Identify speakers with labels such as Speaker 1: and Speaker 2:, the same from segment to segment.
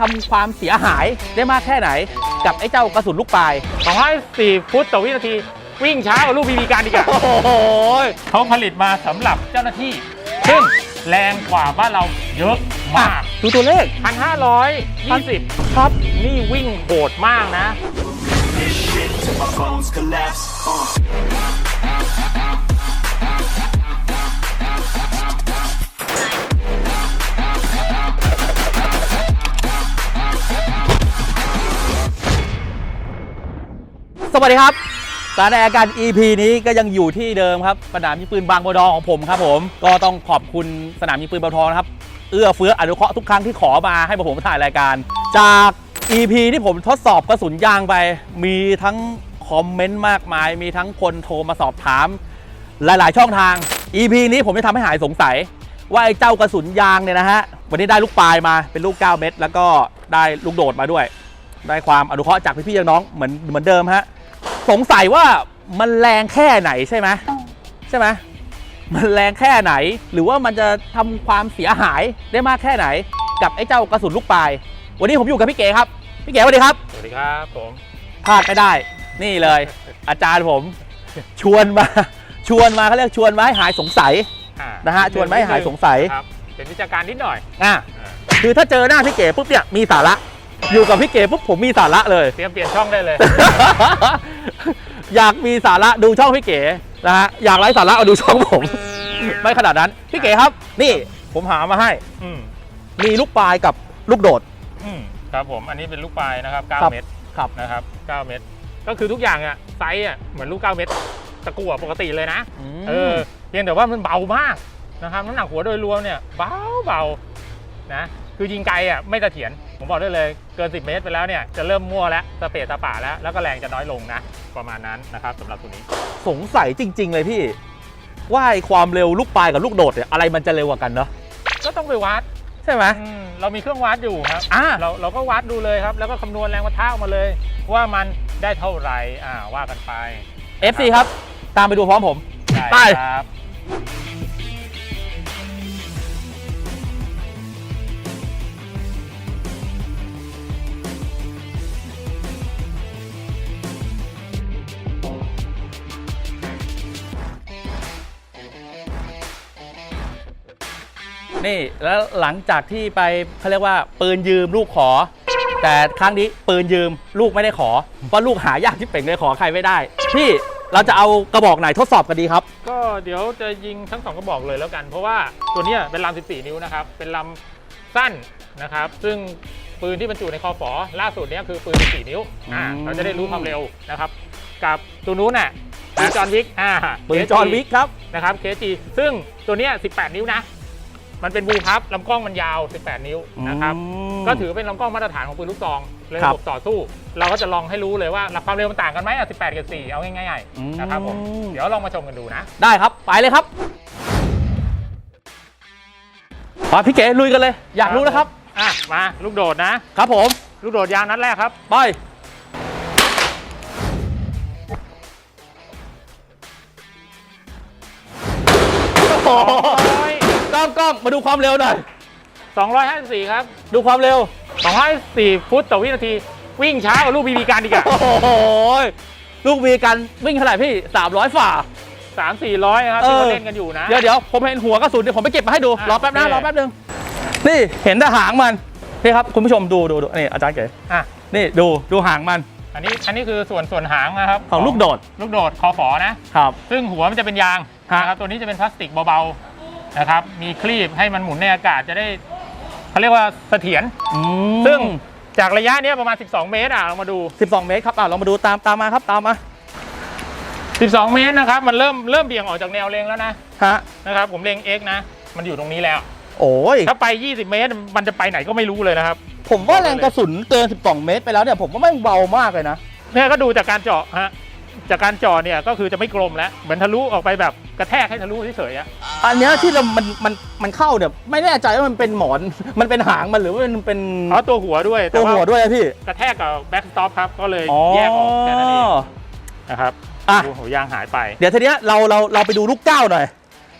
Speaker 1: ทำความเสียหายได้มากแค่ไหน กับไอ้เจ้ากระสุนลูกปลาย
Speaker 2: 204 ฟุตต่อวินาที วิ่งช้ากว่าลูกบีบีการอีกอะ
Speaker 1: โอ้โห
Speaker 2: เขาผลิตมาสำหรับเจ้าหน้าที่ ซึ่งแรงกว่าบ้านเราเยอะมาก
Speaker 1: ดูตัวเลข
Speaker 2: 1,520
Speaker 1: ครับ
Speaker 2: นี่วิ่งโหดมากนะ
Speaker 3: this shit till my bones collapse. Uh.
Speaker 1: วัสดีครับสถานการ EP นี้ก็ยังอยู่ที่เดิมครับสนามยิงปืนบางบัวทองของผมครับผมก็ต้องขอบคุณสนามยิงปืนบางบัวทองนะครับเอื้อเฟื้ออนุเคราะห์ทุกครั้งที่ขอมาให้ผมถ่ายรายการ จาก EP ที่ผมทดสอบกระสุนยางไป มีทั้งคอมเมนต์มากมาย มีทั้งคนโทรมาสอบถาม หลายๆ ช่องทาง EP นี้ผมจะทำให้หายสงสัย ว่าไอ้เจ้ากระสุนยางเนี่ยนะฮะวันนี้ได้ลูกปลายมาเป็นลูก 9 เม็ดแล้วก็ได้ลูกโดดมาด้วย ได้ความอนุเคราะห์จากพี่ๆน้องๆเหมือนเหมือนเดิมฮะ สงสัยว่ามันแรงแค่ไหนใช่ไหมใช่ไหมมันแรงแค่ไหน หรือว่ามันจะทำความเสียหายได้มากแค่ไหน กับไอ้เจ้ากระสุนลูกปลาย วันนี้ผมอยู่กับพี่เก๋ครับ พี่เก๋สวัสดีครับ
Speaker 2: สวัสดีครับผม
Speaker 1: พลาดไม่ได้ นี่เลย อาจารย์ผมชวนมา ชวนมาเขาเรียกชวนมาให้หายสงสัย
Speaker 2: อ่า
Speaker 1: นะฮะชวนมาให้หายสงสัย
Speaker 2: ครับเป็นวิชาการนิดหน่อย
Speaker 1: อะ
Speaker 2: อ่า
Speaker 1: คือถ้าเจอหน้าพี่เก๋ปุ๊บเนี่ยมีสาระ อยู่กับพี่เก๋ปุ๊บผมมีสาระเลย
Speaker 2: เตรียมเปลี่ยนช่องได้เลย
Speaker 1: อยากมีสาระดูช่องพี่เก๋นะฮะอยากไร้สาระเอาดูช่องผม ไม่ขนาดนั้น พี่เก๋ครับ นี่ผมหามาให้
Speaker 2: อืม
Speaker 1: มีลูกปลายกับลูกโดด
Speaker 2: อืมครับผมอันนี้เป็นลูกปลายนะครับ
Speaker 1: ครับ
Speaker 2: 9 เมตร
Speaker 1: ครับ
Speaker 2: นะครับ 9 เมตร ก็คือทุกอย่างอะไซส์อะเหมือนลูก 9 เมตรตะกั่วปกติเลยนะ เออเพียงแต่ว่ามันเบามากนะครับน้ำหนักหัวโดยรวมเนี่ยเบาเบานะ คือยิงไกลอะไม่เสถียรผมบอกได้เลยเกิน 10 เมตรไปแล้วเนี่ยจะเริ่มมั่วแล้วสเปซตาป่าแล้ว แล้วก็แรงจะน้อยลงนะประมาณนั้นนะครับสำหรับตัวนี้
Speaker 1: สงสัยจริง ๆ เลยพี่ ว่าไอ้ความเร็วลูกปลายกับลูกโดดเนี่ยอะไรมันจะเร็วกว่ากันเนาะ
Speaker 2: ก็ต้องไปวัด
Speaker 1: ใช่ไหม
Speaker 2: อืมเรามีเครื่องวัดอยู่ครับ
Speaker 1: อ่า
Speaker 2: เราเราก็วัดดูเลยครับ แล้วก็คำนวณแรงประทะออกมาเลย ว่ามันได้เท่าไหร่อ่าว่ากันไป
Speaker 1: FC ครับ ตามไปดูพร้อมผมไป
Speaker 2: ได้ครับ
Speaker 1: นี่แล้วหลังจากที่ไปเขาเรียกว่าปืนยืมลูกขอ แต่ครั้งนี้ปืนยืมลูกไม่ได้ขอเพราะลูกหายากที่เป่งเลยขอใครไม่ได้พี่เราจะเอากระบอกไหนทดสอบกันดีครับ
Speaker 2: ก็เดี๋ยวจะยิงทั้งสองกระบอกเลยแล้วกัน เพราะว่าตัวเนี้ยเป็นลำ14 นิ้วนะครับ เป็นลำสั้นนะครับ ซึ่งปืนที่บรรจุในคอฝอล่าสุดเนี้ยคือปืน14 นิ้วอ่า
Speaker 1: อืม
Speaker 2: เราจะได้รู้ความเร็วนะครับ กับตัวนู้นน่ะปืนจอห์นวิกอ่า
Speaker 1: ปืนจอห์นวิกครับ
Speaker 2: นะครับเคจีซึ่งตัวเนี้ย18 นิ้วนะ มันเป็นบูพับลำกล้องมันยาว 18 นิ้วนะครับ
Speaker 1: อืม
Speaker 2: ก็ถือเป็นลำกล้องมาตรฐานของปืนลูกซองเลย
Speaker 1: ครั
Speaker 2: ระ
Speaker 1: บ
Speaker 2: บบต่อสู้ เราก็จะลองให้รู้เลยว่าความเร็วมันต่างกันไหมอะ18 กับ 4 เอาง่ายๆนะครับผม
Speaker 1: อืม
Speaker 2: เดี๋ยวลองมาชมกันดูนะ
Speaker 1: ได้ครับ ไปเลยครับมาพี่เก๋ลุยกันเลย อยากรู้นะครับ
Speaker 2: อะมาลูกโดดนะ
Speaker 1: ครับผม
Speaker 2: ลูกโดดยาวนัดแรกครับ
Speaker 1: ไปโอ้โห กล้องกล้องมาดูความเร็วหน่อย
Speaker 2: 254 ครับ
Speaker 1: ดูความเร็ว
Speaker 2: 254 ฟุตต่อวินาที วิ่งช้ากว่าลูกบีบีการอีกอะ
Speaker 1: โอ้โหลูกวีกันวิ่งเท่าไหร่พี่ 300 ฝ่า
Speaker 2: สามสี่ร้อยนะครับ
Speaker 1: เออ
Speaker 2: ที่เขาเล่นกันอยู่นะ
Speaker 1: เดี๋ยวเดี๋ยวผมเห็นหัวกระสุนเดี๋ยวผมไปเก็บมาให้ดู
Speaker 2: อะ
Speaker 1: รอแป๊บนะ
Speaker 2: โอเค
Speaker 1: รอแป๊บนึงนี่เห็นแต่หางมันพี่ครับคุณผู้ชมดูดูดูนี่อาจารย์เก๋
Speaker 2: อะ
Speaker 1: นี่ดูดูหางมัน
Speaker 2: อันนี้อันนี้คือส่วนส่วนหางนะครับ
Speaker 1: ของลูกโดด
Speaker 2: ลูกโดดคอฝอนะ
Speaker 1: ครับ
Speaker 2: ซึ่งหัวมันจะเป็นยาง
Speaker 1: ฮะ
Speaker 2: นะครับตัวนี้จะเป็นพลาสติกเบาๆ นะครับ มีคลีบให้มันหมุนในอากาศจะได้เขาเรียกว่าเสถียร
Speaker 1: อืม
Speaker 2: ซึ่งจากระยะเนี้ยประมาณ 12 เมตรอะเรามาดู
Speaker 1: 12 เมตรครับอะเรามาดูตามตามมาครับตามมา
Speaker 2: 12 เมตรนะครับมันเริ่มเริ่มเบี่ยงออกจากแนวเล็งแล้วนะ
Speaker 1: ฮะ
Speaker 2: นะครับผมเล็ง X นะ มันอยู่ตรงนี้แล้ว
Speaker 1: โอ้ย
Speaker 2: ถ้าไป 20 เมตรมันจะไปไหนก็ไม่รู้เลยนะครับ
Speaker 1: ผมว่าแรงกระสุนเกิน 12 เมตรไปแล้วเนี่ยผมว่าไม่งเบามากเลยนะ
Speaker 2: เนี่ยก็ดูจากการเจาะฮะจากการเจาะเนี่ยก็คือจะไม่กลมแล้วเหมือนทะลุออกไปแบบ กระแทกให้ทะลุเฉยๆอะ
Speaker 1: อันเนี้ยที่เรามันมันมันเข้าเนี่ยไม่แน่ใจว่ามันเป็นหมอน มันเป็นหางมันหรือว่ามันเป็น
Speaker 2: เพราะตัวหัวด้วย
Speaker 1: ตัวหัวด้วยนะพี่
Speaker 2: กระแทกกับแบ็กสต็อปครับก็เลยแยกออกแค่นั้นเองนะครับ
Speaker 1: อะ
Speaker 2: ดูหัวยางหายไป
Speaker 1: เดี๋ยวทีเนี้ยเราเราเราไปดูลูกเก้าหน่อย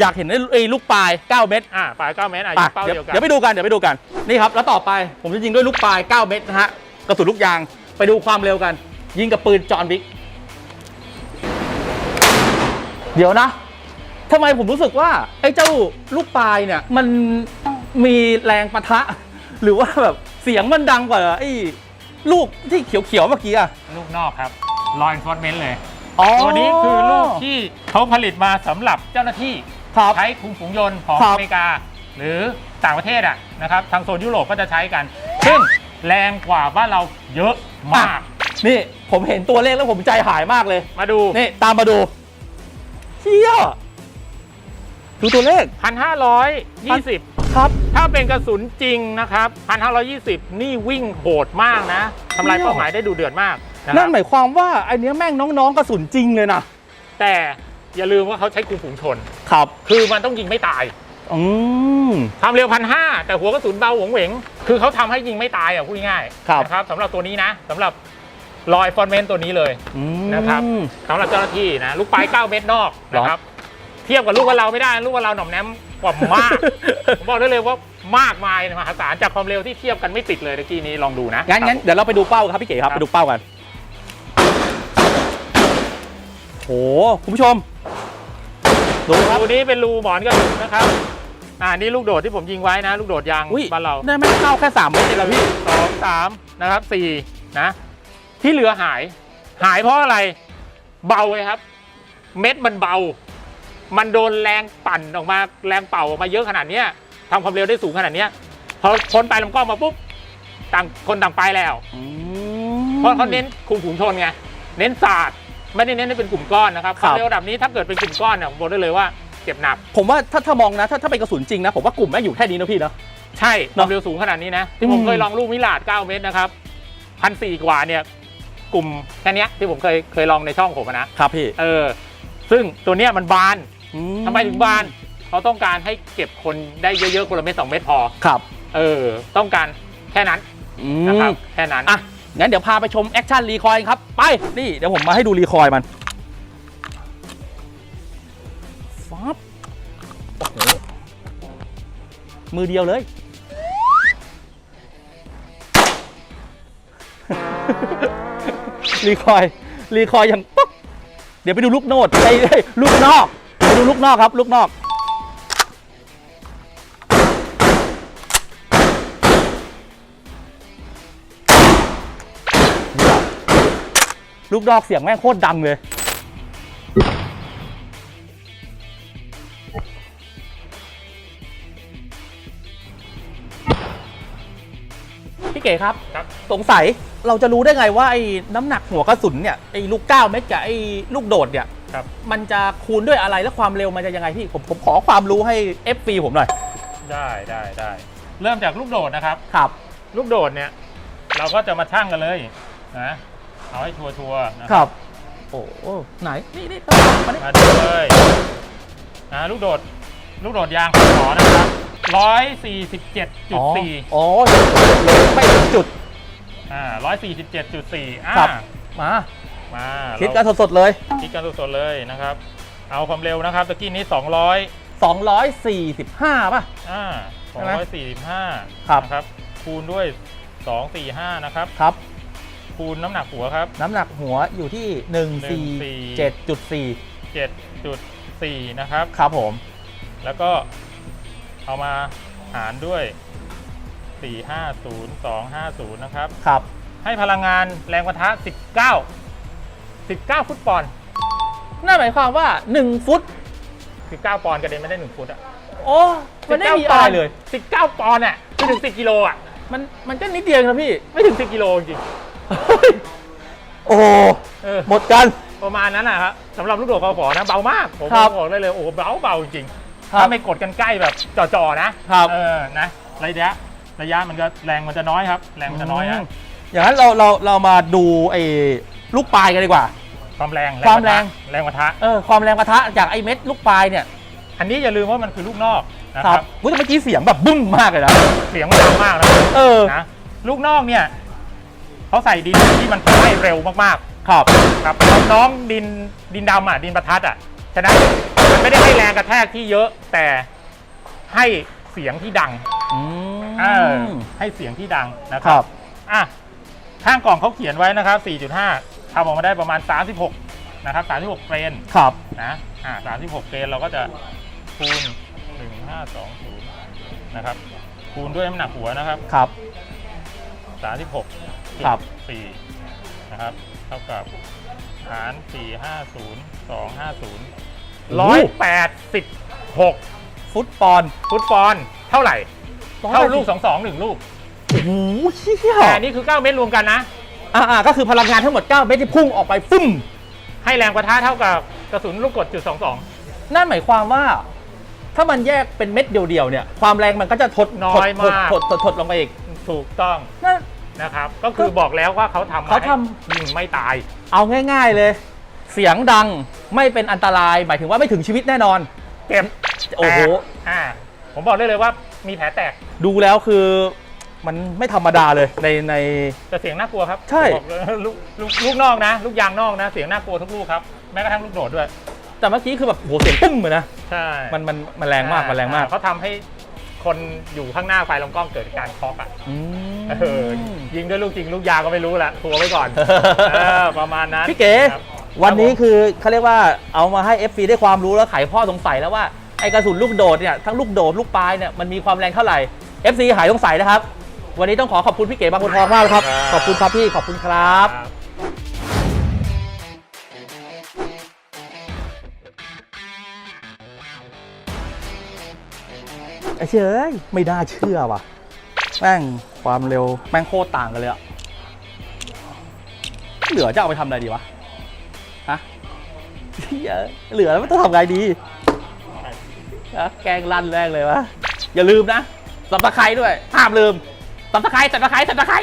Speaker 1: อยากเห็นไอ้ลูกปลาย 9 เม็ด
Speaker 2: อ่าปลาย9เมตรอะ
Speaker 1: อะ
Speaker 2: ยิงเป้า
Speaker 1: เดี๋ยว
Speaker 2: เดียวกัน
Speaker 1: เดี๋ยวไปดูกันเดี๋ยวไปดูกันนี่ครับแล้วต่อไปผมจะยิงด้วยลูกปลาย 9 เม็ดนะฮะกระสุนลูกยางไปดูความเร็วกัน ยิงกับปืนจอห์นวิกเดี๋ยวนะ ทำไมผมรู้สึกว่าไอ้เจ้าลูกปลายเนี่ย มันมีแรงปะทะ หรือว่าแบบเสียงมันดังกว่าไอ้ลูกที่เขียวๆเมื่อกี้อะ
Speaker 2: ลูกนอกครับ law enforcement เลย
Speaker 1: อ๋อ
Speaker 2: ตัวนี้คือลูกที่เขาผลิตมาสำหรับเจ้าหน้าที่
Speaker 1: ครับ
Speaker 2: ใช้คุมฝูงยนต์ของ
Speaker 1: ครับ
Speaker 2: อเมริกา หรือต่างประเทศอะนะครับทางโซนยุโรปก็จะใช้กัน ซึ่งแรงกว่าบ้านเราเยอะมาก
Speaker 1: นี่ผมเห็นตัวเลขแล้วผมใจหายมากเลย
Speaker 2: มาดู
Speaker 1: นี่ ตามมาดูเชี่ย ดูตัวเลข
Speaker 2: 1,520
Speaker 1: ครับ
Speaker 2: ถ้าเป็นกระสุนจริงนะครับ 1,520 นี่วิ่งโหดมากนะทำลาย
Speaker 1: เนี่ย
Speaker 2: เป้าหมายได้ดูเดือดมากนะค
Speaker 1: นั่
Speaker 2: รั
Speaker 1: น
Speaker 2: บ
Speaker 1: หมายความว่าไอเนี้ยแม่งน้องๆกระสุนจริงเลยนะ
Speaker 2: แต่อย่าลืมว่าเขาใช้คุมฝูงชน
Speaker 1: ครับ
Speaker 2: คือมันต้องยิงไม่ตาย
Speaker 1: อืม
Speaker 2: ความเร็วพันห้าแต่หัวกระสุนเบาหวงเหวงคือเขาทำให้ยิงไม่ตายอะพูดง่ายๆ
Speaker 1: ครับ
Speaker 2: นะครับสำหรับตัวนี้นะสำหรับลอยฟอนเมนตัวนี้เลย
Speaker 1: อืม
Speaker 2: นะครับ สำหรับเจ้าหน้าที่นะลูกปลาย 9 เมตรนอกนะครับ เทียบกับลูกว่าเราไม่ได้ลูกว่าเราหน่อมแนมกว่ามาก ผมบอกได้เลยว่ามากมายมหาศาลจากความเร็วที่เทียบกันไม่ติดเลยตะกี้นี้ลองดูนะ
Speaker 1: งั้นงั้นเดี๋ยวเราไปดูเป้าครับพี่เก๋ครับ
Speaker 2: ครับ
Speaker 1: ไปดูเป้ากันโหคุณผู้ชม ดูครับ
Speaker 2: รูนี้เป็นรูหมอนกระสุนนะครับอ่านี่ลูกโดดที่ผมยิงไว้นะ ลูกโดดยาง
Speaker 1: อุ้ย
Speaker 2: บ้านเรา
Speaker 1: ได้ไม่เข้าแค่สามเมตรเองเหรอพี่
Speaker 2: สองสามนะครับสี่นะ ที่เหลือหาย หายเพราะอะไร เบาเลยครับ เม็ดมันเบา มันโดนแรงปั่นออกมาแรงเป่าออกมาเยอะขนาดเนี้ยทำความเร็วได้สูงขนาดเนี้ยพอพ้นไปลำกล้องมาปุ๊บต่างคนต่างไปแล้ว
Speaker 1: อื
Speaker 2: เพราะเขาเน้นคุมฝูงชนไงเน้นศาสตร์ไม่ได้เน้นให้เป็นกลุ่มก้อนนะครับ
Speaker 1: ค
Speaker 2: ครับวามเร็วระดับนี้ถ้าเกิดเป็นกลุ่มก้อนเนี่ยผมบอกได้เลยว่าเจ็บหนัก
Speaker 1: ผมว่าถ้าถ้ามองนะ ถ้าถ้าเป็นกระสุนจริงนะ ผมว่ากลุ่มแม่งอยู่แค่นี้นะพี่นะ
Speaker 2: ใช่ความเร็วสูงขนาดนี้นะ ที่ผม
Speaker 1: อืม
Speaker 2: เคยลองลูกมิลาด 9 เมตรนะครับพันสี่กว่าเนี่ย กลุ่มแค่เนี้ยที่ผมเคยเคยลองในช่องผมอะนะ
Speaker 1: ครับพี่
Speaker 2: เออ ซึ่งตัวเนี้ยมันบาน
Speaker 1: อื
Speaker 2: ทำไมถึงบานเขาต้องการให้เก็บคนได้เยอะๆคนละเม็ดสองเม็ดพอ
Speaker 1: ครับ
Speaker 2: เออ ต้องการแค่นั้น
Speaker 1: อื
Speaker 2: นะครับ
Speaker 1: ม
Speaker 2: แค่นั้น
Speaker 1: อะ งั้นเดี๋ยวพาไปชมแอคชั่นรีคอยล์ครับ ไป นี่ เดี๋ยวผมมาให้ดูรีคอยล์มันฟับโอ้โหมือเดียวเลย รีคอยล์รีคอยล์อย่างปุ๊บ เดี๋ยวไปดูลูกโนดไอ้ไอ้ลูกนอกไป ดูลูกนอกครับ ลูกนอกลูกดอกเสียงแม่งโคตรดังเลย พี่เก๋ครับ
Speaker 2: ครับ
Speaker 1: สงสัยเราจะรู้ได้ไงว่าไอ้น้ำหนักหัวกระสุนเนี่ย ไอ้ลูก9เม็ดกับไอ้ลูกโดดเนี่ย
Speaker 2: ครับ
Speaker 1: มันจะคูณด้วยอะไรและความเร็วมันจะยังไงพี่ผมผมขอความรู้ให้ FP ผมหน่อย
Speaker 2: ได้ได้ได้เริ่มจากลูกโดดนะครับ
Speaker 1: ครับ
Speaker 2: ลูกโดดเนี่ย เราก็จะมาชั่งกันเลยนะเอาให้ชัวร์ๆนะครับ
Speaker 1: โอ้โหไหนนี่นี่ต้องมานี่
Speaker 2: มาดูเลยนะลูกโดด ลูกโดดยางขอนะครับร้อยสี่สิบเจ็ดจุดสี่
Speaker 1: อ๋อไม่ถึงจุด
Speaker 2: อ่าร้อยสี่สิบเจ็ดจุดสี่อ่า
Speaker 1: ครับ มา
Speaker 2: มา
Speaker 1: คิดกันสดๆเลย
Speaker 2: คิดกันสดๆเลยนะครับ เอาความเร็วนะครับตะกี้นี้สองร้อย
Speaker 1: 245 ป่ะ
Speaker 2: อ่าส
Speaker 1: ใช่
Speaker 2: อง
Speaker 1: ไหม
Speaker 2: ร้อยสี่สิบห้า
Speaker 1: ครับ
Speaker 2: นะครับ คูณด้วยสองสี่ห้านะครับ
Speaker 1: ครับ
Speaker 2: คูณน้ำหนักหัวครับ
Speaker 1: น้ำหนักหัวอยู่ที่ 147.4
Speaker 2: เจ็ดจุดสี่นะครับ
Speaker 1: ครับผม
Speaker 2: แล้วก็เอามาหารด้วย 450250 นะครับ
Speaker 1: ครับ
Speaker 2: ให้พลังงานแรงปะทะ 19 19 ฟุตปอนด์
Speaker 1: นั่นหมายความว่า 1 ฟุต
Speaker 2: 19 ปอนด์กระเด็นไม่ได้ 1 ฟุตอะ
Speaker 1: โอ้มันไม่มี
Speaker 2: 19
Speaker 1: อะไรเลย
Speaker 2: 19 ปอนด์อะไม่ถึง 10 กิโลอะ
Speaker 1: มันมันก็นิดเดียวนะพี่
Speaker 2: ไม่ถึง 10 กิโลจริง
Speaker 1: โอ้
Speaker 2: ๆเออ
Speaker 1: หมดกัน
Speaker 2: ประมาณนั้นนะครับสำหรับลูกโดดคอฝอนะเบามากผม
Speaker 1: ครับ
Speaker 2: บอกได้เลยโอ้โหเบาเบาจริง
Speaker 1: ครับ
Speaker 2: ถ้าไม่กดกันใกล้แบบจ่อๆนะครับ เออนะระยะระยะมันก็แรงมันจะน้อยครับ แรงมันจะน้อยนะ
Speaker 1: อย่างนั้นเราเราเรามาดูไอ้ ลูกปลายกันดีกว่า
Speaker 2: ความแรง
Speaker 1: ความแรง
Speaker 2: แรงปะทะ
Speaker 1: เออความแรงปะทะจากไอ้เม็ดลูกปลายเนี่ย
Speaker 2: อันนี้อย่าลืมว่ามันคือลูกนอกนะ
Speaker 1: ค
Speaker 2: ค
Speaker 1: รั
Speaker 2: รั
Speaker 1: บบอุ๊ยแต่เมื่อกี้เสียงแบบบึ้มมากเลยนะ
Speaker 2: เสียงมันดังมากนะ
Speaker 1: เออ
Speaker 2: นะลูกนอกเนี่ยเขาใส่ดินที่มันไหม้เร็วมาก
Speaker 1: ครับ
Speaker 2: ๆครับน้องดินดินดำอะดินประทัดอะฉะนั้นมันไม่ได้ให้แรงกระแทกที่เยอะแต่ให้เสียงที่ดัง
Speaker 1: อื
Speaker 2: เออ
Speaker 1: ม
Speaker 2: ให้เสียงที่ดังนะค
Speaker 1: ครั
Speaker 2: รับอะข้างกล่องเขาเขียนไว้นะครับ 4.5 ทำออกมาได้ประมาณ 36 นะครับ 36เฟรน
Speaker 1: ครับ
Speaker 2: นะอ่า36เฟรนเราก็จะคูณ 1520 นะครับ คูณด้วยน้ำหนักหัวนะครับ
Speaker 1: ครับ
Speaker 2: 36
Speaker 1: ครับ
Speaker 2: 4นะครับ เท่ากับหาร 450 250
Speaker 1: โอ้โห
Speaker 2: 186
Speaker 1: ฟุตบอล
Speaker 2: ฟุตบอลเท่าไหร่ เท่าลูก 22หนึ่งลูก
Speaker 1: โอ้โหเชี่ย
Speaker 2: แต่อันนี้คือ 9 เม็ดรวมกันนะ
Speaker 1: อ่าๆก็คือพลังงานทั้งหมด 9 เม็ดที่พุ่งออกไปฟึ่ม
Speaker 2: ให้แรงประทะเท่ากับกระสุนลูกกรดจุด22
Speaker 1: นั่นหมายความว่า ถ้ามันแยกเป็นเม็ดเดียวๆเนี่ย ความแรงมันก็จะทด
Speaker 2: น้อยมาก
Speaker 1: ทดทดทดลงไปอีก
Speaker 2: ถูกต้อง
Speaker 1: นั่น
Speaker 2: นะครับ ก็คือบอกแล้วว่าเขาทำม
Speaker 1: เขาท
Speaker 2: ให้ยิงไม่ตาย
Speaker 1: เอาง่ายๆเลย เสียงดังไม่เป็นอันตราย หมายถึงว่าไม่ถึงชีวิตแน่นอน
Speaker 2: เก็บ
Speaker 1: โอ้โห
Speaker 2: แตกอ่าผมบอกได้เลยว่ามีแผลแตก
Speaker 1: ดูแล้วคือ มันไม่ธรรมดาเลยในใน
Speaker 2: แต่เสียงน่ากลัวครับ
Speaker 1: ใช่
Speaker 2: บอกเลยลูกลูกลูกนอกนะ ลูกยางนอกนะ เสียงน่ากลัวทุกลูกครับ แม้กระทั่งลูกโดดด้วย
Speaker 1: แต่เมื่อกี้คือแบบโหเสียงปุ้มเลยนะ
Speaker 2: ใช่
Speaker 1: มันมันมันแรงมากมันแรงมาก
Speaker 2: อ่เขาทำให้คนอยู่ข้างหน้าไฟลำกล้องเกิดการเคอกอะ
Speaker 1: อืม
Speaker 2: เออยิงด้วยลูกจริงลูกยางก็ไม่รู้แหละทัวร์ไว้ก่อนเออประมาณนั้น
Speaker 1: พี่เก๋
Speaker 2: ครับ
Speaker 1: วันนี้
Speaker 2: ครับผม
Speaker 1: คือเขาเรียกว่าเอามาให้ FC ได้ความรู้แล้วไขข้อสงสัยแล้วว่าไอ้กระสุนลูกโดดเนี่ยทั้งลูกโดดลูกปลายเนี่ยมันมีความแรงเท่าไหร่ FC หายสงสัยนะครับ วันนี้ต้องขอขอบคุณพี่เก๋บางบัวทองมากเลยครับ ขอบคุณครับพี่ ขอบคุณครับไอ้เชยเอ้ยไม่น่าเชื่อว่ะ แม่งความเร็วแม่งโคตรต่างกันเลยอะเหลือจะเอาไปทำอะไรดีวะ ฮะเหี้ยเหลือแล้วมันต้องทำไงดีฮะแกล้งลั่นแรกเลยวะ อย่าลืมนะสับตะไคร้ด้วย ห้ามลืม สับตะไคร้สับตะไคร้สับตะไคร้